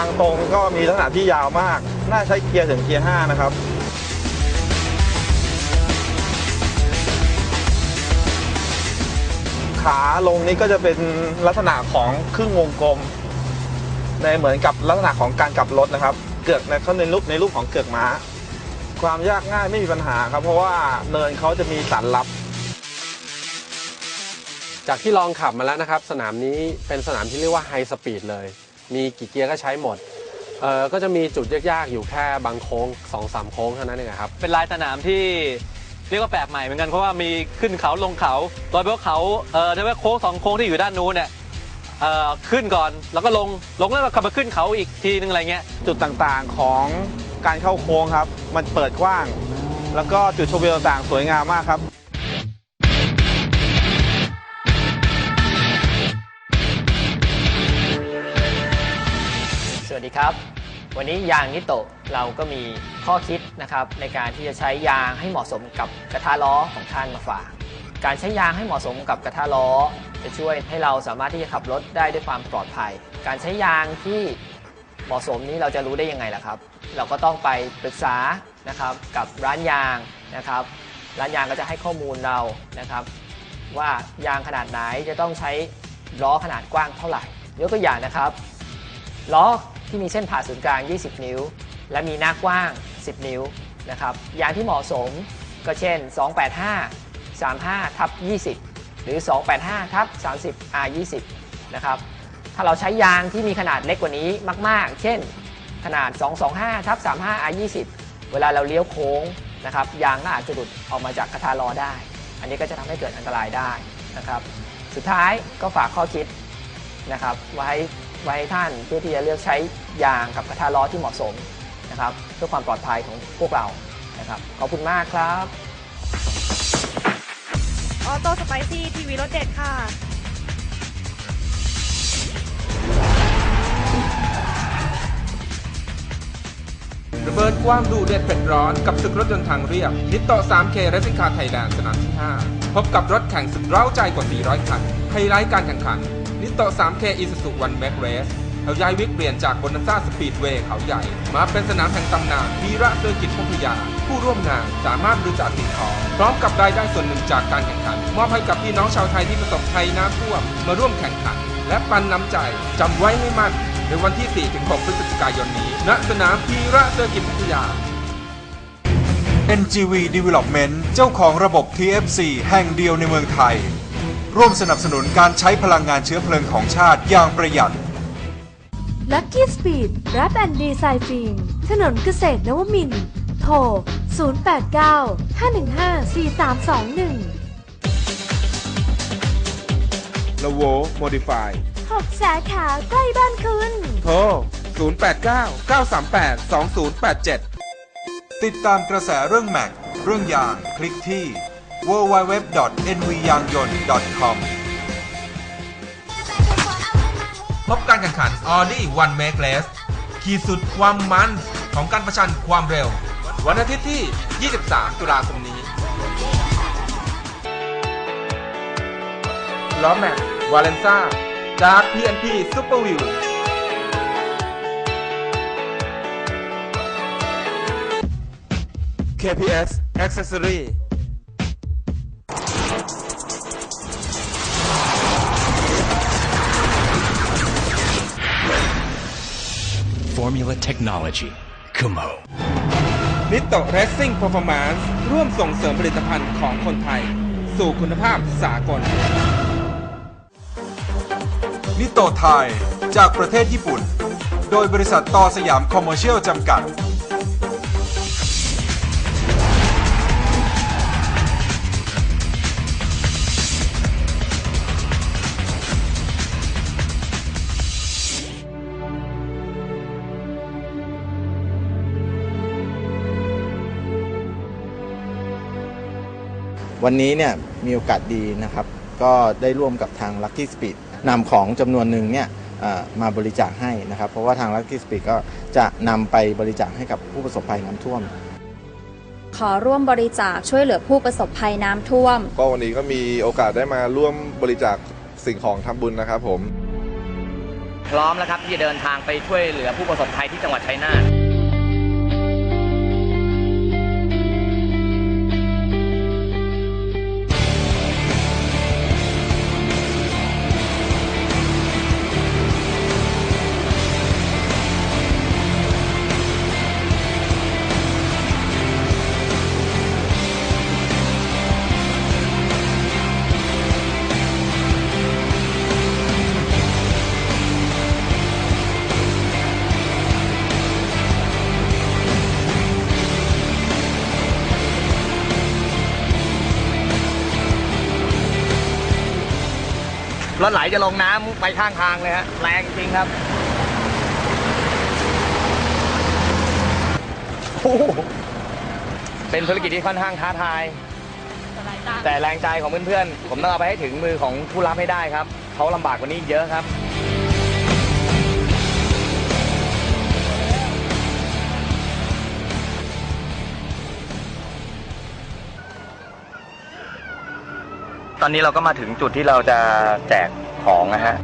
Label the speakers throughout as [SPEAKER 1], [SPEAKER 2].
[SPEAKER 1] างตรงก็มีลักษณะที่ยาวมาก น่าใช้เกียร์ถึงเกียร์ 5 นะครับ ขาลงนี้ก็จะเป็นลักษณะของครึ่งวงกลม ในเหมือนกับลักษณะของการกลับรถนะครับ เกือกในเขาในรูปในรูปของเกือกม้า ความยากง่ายไม่มีปัญหาครับ เพราะว่าเนินเขาจะมีสันลับ
[SPEAKER 2] จากที่ลองขับมาแล้วนะครับ สนามนี้เป็นสนามที่เรียกว่าไฮสปีดเลย มีกี่เกียร์ก็ใช้หมดเออก็จะมีจุดยากๆอยู่แค่บางโค้ง2อสามโค้งเท่านั้นเองครับ
[SPEAKER 3] เป็นลายสนามที่เรียกว่าแปลกใหม่เหมือนกันเพราะว่ามีขึ้นเขาลงเขาโดยเฉพาะเขาเอ่อโดยเฉพาะโค้งสองโค้งที่อยู่ด้านนู้นเนี่ยเอ่อขึ้นก่อนแล้วก็ลงลงแล้วก็ขับมาขึ้นเขาอีกทีนึงอะไรเงี้ย
[SPEAKER 1] จุดต่างๆของการเข้าโค้งครับ มันเปิดกว้าง แล้วก็จุดชมวิวต่างๆสวยงามมากครับ
[SPEAKER 4] วัสดีครับ วันนี้ยางนิโตะเราก็มีข้อคิดนะครับในการที่จะใช้ยางให้เหมาะสมกับกระทะล้อของท่านมาฝาก การใช้ยางให้เหมาะสมกับกระทะล้อ จะช่วยให้เราสามารถที่จะขับรถได้ด้วยความปลอดภัย การใช้ยางที่เหมาะสมนี้เราจะรู้ได้ยังไงล่ะครับ เราก็ต้องไปปรึกษานะครับกับร้านยางนะครับ ร้านยางก็จะให้ข้อมูลเรานะครับ ว่ายางขนาดไหนจะต้องใช้ล้อขนาดกว้างเท่าไหร่ยกตัวอย่างนะครับล้อ ที่มีเส้นผ่าศูนย์กลาง 20 นิ้ว และมีหน้ากว้าง 10 นิ้วนะครับยางที่เหมาะสมก็เช่น 285 35ทับ20 หรือ 285ทับ30 R 20 นะครับถ้าเราใช้ยางที่มีขนาดเล็กกว่านี้มาก ๆ เช่น ขนาด 225ทับ35 R 20 เวลาเราเลี้ยวโค้งนะครับยางก็อาจจะหลุดออกมาจากกระทะล้อได้ อันนี้ก็จะทำให้เกิดอันตรายได้นะครับ สุดท้ายก็ฝากข้อคิดนะครับไว้ ไว้ให้ท่านเพื่อที่จะเลือกใช้ยางกับกระทะล้อที่เหมาะสมนะครับเพื่อความปลอดภัยของพวกเรานะครับขอบคุณมากครับ
[SPEAKER 5] ออโต้สไปซี่ทีวีรสเด็ดค่ะ
[SPEAKER 6] ระเบิดความดุเด็ดเผ็ดร้อนกับศึกรถยนต์ทางเรียบนิตโต 3K Racing Car Thailand สนามที่ 5 พบกับรถแข่งสุดเร้าใจกว่า 400 คันไฮไลท์การแข่งขัน นิตโต 3K Isuzu One Max Race เขาย้ายวิกเปลี่ยนจากบนน้ำซ่าสปีดเวย์เขาใหญ่ มาเป็นสนามแห่งตำนานวีระเซอร์กิตพัทยา ผู้ร่วมงานสามารถบริจาคสิ่งของ พร้อมกับรายได้ส่วนหนึ่งจากการแข่งขัน มอบให้กับพี่น้องชาวไทยที่ประสบภัยน้ำท่วม มาร่วมแข่งขัน และปันน้ำใจจำไว้ให้มั่นในวันที่ 4-6 พฤศจิกายนนี้ ณ สนามพีระเซอร์กิตพัทยา
[SPEAKER 7] NGV Development เจ้าของระบบ TFC แห่งเดียวในเมืองไทย ร่วมสนับสนุนการใช้พลังงานเชื้อเพลิงของชาติอย่างประหยัด
[SPEAKER 8] Lucky Speed Rap and Design ถนนเกษตรนวมินทร์โทร 089 515 4321
[SPEAKER 6] l o v o Modify
[SPEAKER 8] 6 สาขาใกล้บ้านคุณ
[SPEAKER 6] โทร 089 938 2087
[SPEAKER 7] ติดตามกระแสเรื่องแม็กเรื่องยางคลิกที่ www.nvyangyon.com
[SPEAKER 6] พบการแข่งขัน Audi One Make Race ขีดสุดความมันของการประชันความเร็ว วันอาทิตย์ที่ 23 ตุลาคมนี้ล้อแม็กวาเลนซ่าจาก PNP Super View KPS Accessory
[SPEAKER 9] Formula Technology. Kumo.
[SPEAKER 6] นิตโต Racing Performance ร่วมส่งเสริมผลิตภัณฑ์ของคนไทย สู่คุณภาพสากล
[SPEAKER 7] นิโตไทย จากประเทศญี่ปุ่น โดยบริษัทต่อสยามคอมเมอร์เชียลจำกัด
[SPEAKER 10] วันนี้เนี่ยมีโอกาสดีนะครับ ก็ได้ร่วมกับทาง Lucky Speed นำของจำนวนหนึ่งเนี่ยเอ่อมาบริจาคให้นะครับ เพราะว่าทาง Lucky Speed ก็จะนำไปบริจาคให้กับผู้ประสบภัยน้ำท่วม
[SPEAKER 11] ขอร่วมบริจาคช่วยเหลือผู้ประสบภัยน้ำท่วม
[SPEAKER 12] ก็วันนี้ก็มีโอกาสได้มาร่วมบริจาคสิ่งของทำบุญนะครับผม พร้อมแล้วครับที่จะเดินทางไปช่วยเหลือผู้ประสบภัยที่จังหวัดชัยนาท รถไหลจะลงน้ำไปข้างทางเลยฮะแรงจริงครับโอ้โหเป็นธุรกิจที่ค่อนข้างท้าทาย แต่แรงใจของเพื่อนๆ ผมต้องเอาไปให้ถึงมือของผู้รับให้ได้ครับ เขาลำบากกว่านี้อีกเยอะครับ ตอนนี้เราก็มาถึงจุดที่เราจะแจกของนะฮะ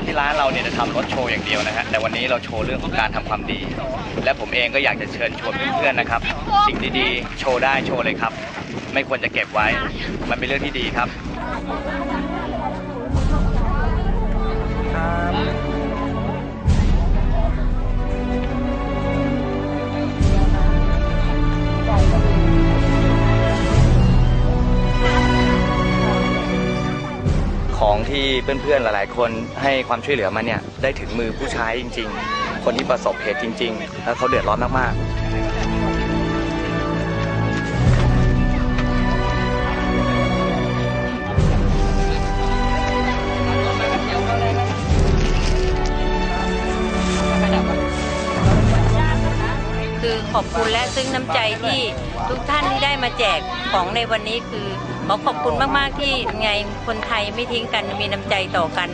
[SPEAKER 12] ครับธรที่ร้านเราเนี่ยจะทำรถโชว์อย่างเดียวนะฮะแต่วันนี้เราโชว์เรื่องของการทำความดี และผมเองก็อยากจะเชิญชวนเพื่อนๆนะครับ สิ่งดีๆ โชว์ได้โชว์เลยครับ ไม่ควรจะเก็บไว้ มันเป็นเรื่องที่ดีครับ เพื่อนๆหลายๆ คนให้ความช่วยเหลือมาเนี่ยได้ถึงมือผู้ใช้จริง ๆ คนที่ประสบเหตุจริง ๆ แล้วเขาเดือดร้อนมากๆ
[SPEAKER 13] คือขอบคุณและซึ่งน้ำใจที่ทุกท่านที่ได้มาแจกของในวันนี้คือ อขอบคุณมาก ๆ ที่ไงคนไทยไม่ทิ้งกันมีน้ำใจต่อกัน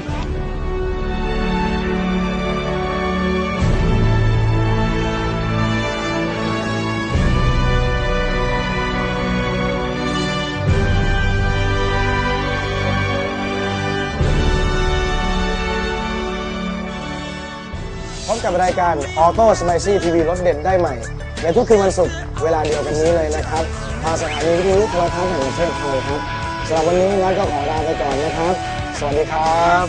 [SPEAKER 14] พบกับรายการ Auto Spicy TV รถเด็ดได้ใหม่ ในทุกคืนวันศุกร์เวลาเดียวกันนี้เลยนะครับ ทางสถานีวิทยุโทรทัศน์แห่งประเทศไทยครับสำหรับวันนี้นัดก็ขอลาไปก่อนนะครับ สวัสดีครับ